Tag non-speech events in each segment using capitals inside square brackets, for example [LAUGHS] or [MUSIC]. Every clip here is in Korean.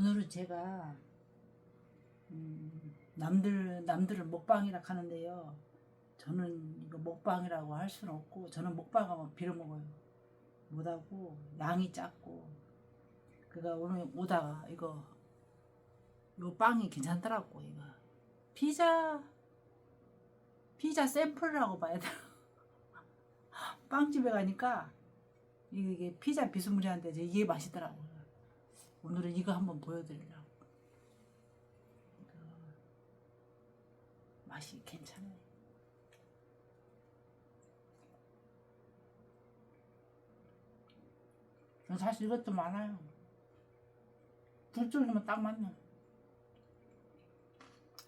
오늘은 제가 음, 남들 남들을 먹방이라 하는데요. 저는 이거 먹방이라고 할 수는 없고 저는 먹방하면 빌어 먹어요. 못하고 양이 작고 그가 오늘 오다가 이거 요 빵이 괜찮더라고 이거 피자 피자 샘플이라고 봐야 되나 [LAUGHS] 빵집에 가니까 이게 피자 비스무리한데 이게 맛있더라고요. 오늘은 이거 한번 보여드리려고. 이거 맛이 괜찮아요. 사실 이것도 많아요. 둘 중이면 딱 맞네.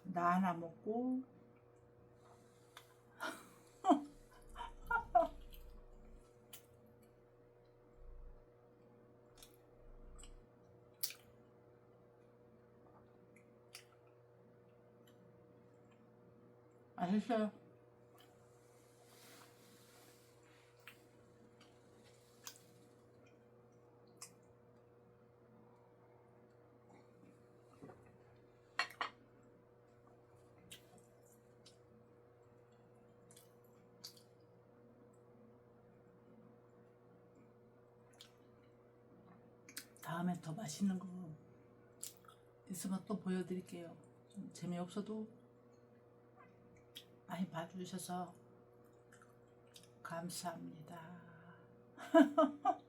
나 하나 먹고 맛있어요. 다음에 더 맛있는 거 있으면 또 보여드릴게요. 좀 재미없어도 많이 봐주셔서 감사합니다. [LAUGHS]